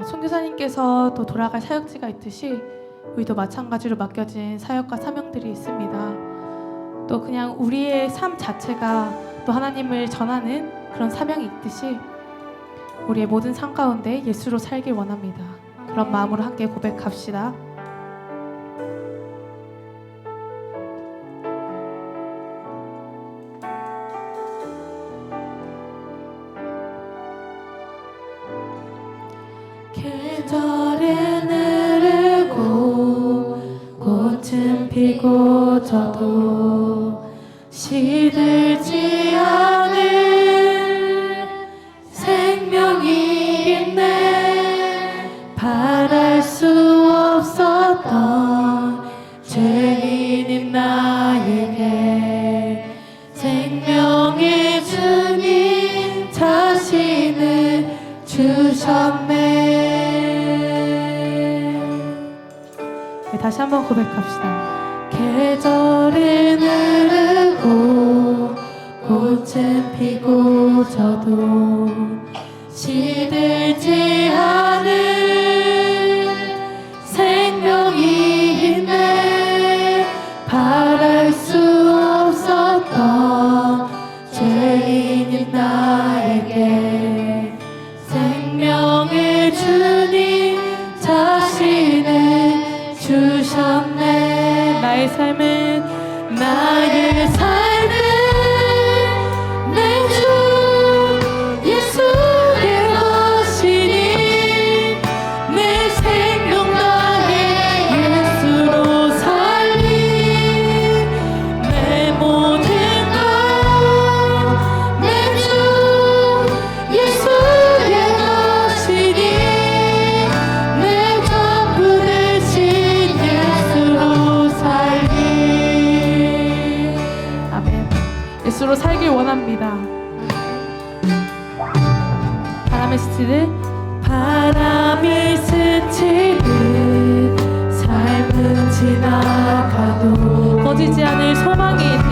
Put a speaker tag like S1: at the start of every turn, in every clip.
S1: 어, 선교사님께서 또 돌아갈 사역지가 있듯이 우리도 마찬가지로 맡겨진 사역과 사명들이 있습니다. 또 그냥 우리의 삶 자체가 또 하나님을 전하는 그런 사명이 있듯이 우리의 모든 삶 가운데 예수로 살길 원합니다. 그런 마음으로 함께 고백합시다. 져도 시들지 않을 생명이 있네. 바랄 수 없었던 죄인인 나에게 생명의 주님 자신을 주셨네. 네, 다시 한번 고백합시다 계절은 흐르고 꽃은 피고 져도 시들지 않을 생명이 있네. 바랄 수 없었던 죄인인 나 삶은 나의 삶 원합니다. 바람에 스치듯 바람이 스치듯 삶은 지나가도 꺼지지 않을 소망이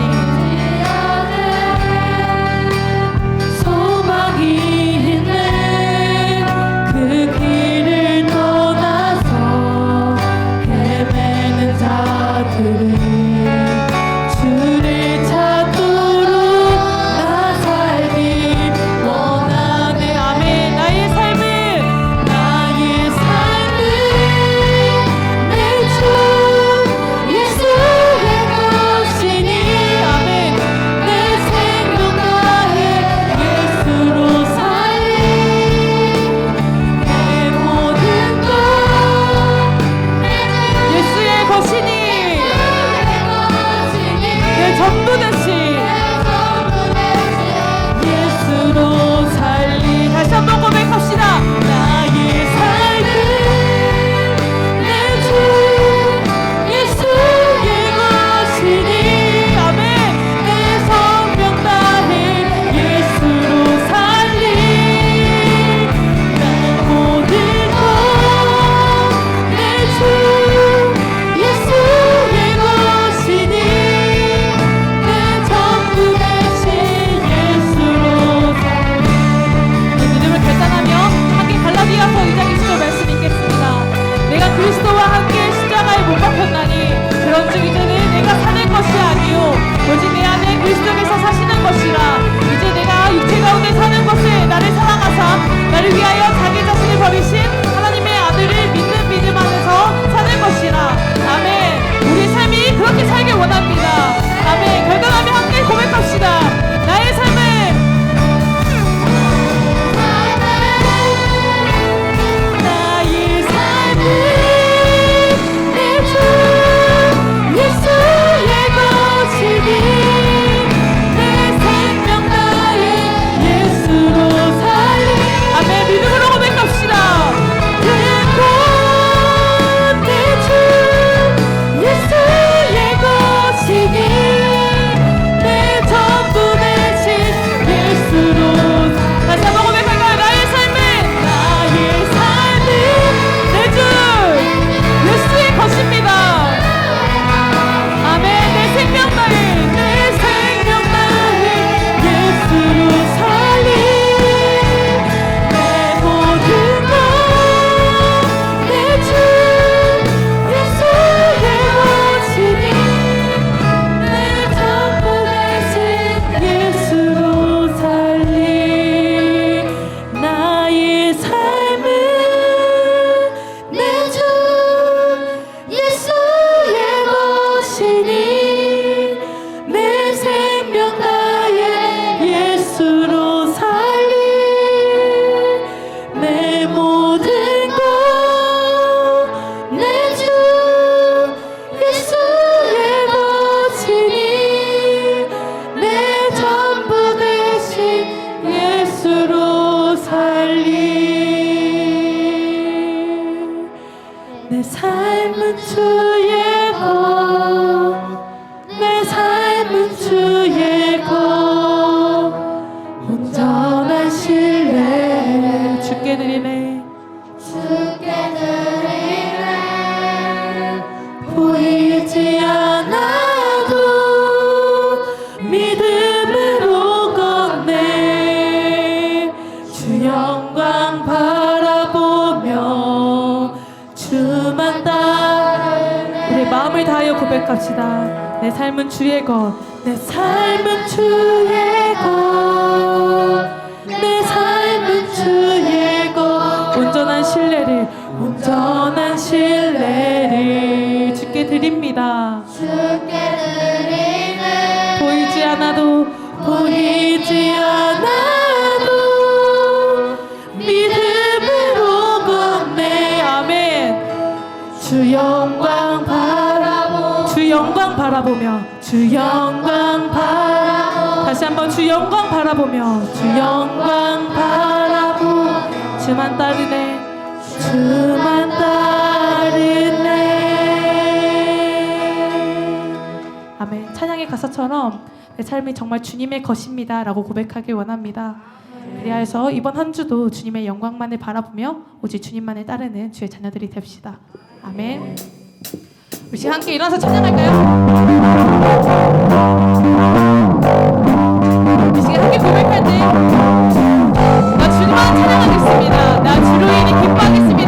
S1: 고백합시다. 내 삶은 주의 것 내 삶은 주의 것 내 삶은 주의 것. 온전한 신뢰를 온전한 신뢰를 주께 드립니다.
S2: 주께 드리네
S1: 보이지 않아도 보이지 않아도 바라보며 주 영광 바라 다시 한번 주 영광 바라보며 주 영광 바라보. 주만 따르네. 주만 따르네. 아멘. 찬양의 가사처럼 내 삶이 정말 주님의 것입니다 라고 고백하길 원합니다. 그리하여서 이번 한 주도 주님의 영광만을 바라보며 오직 주님만을 따르는 주의 자녀들이 됩시다. 아멘 우리 함께 일어나서 찬양할까요? 우리 지금 함께 고백할 때나 주님만 찬양하겠습니다. 나 주로 인해 기뻐하겠습니다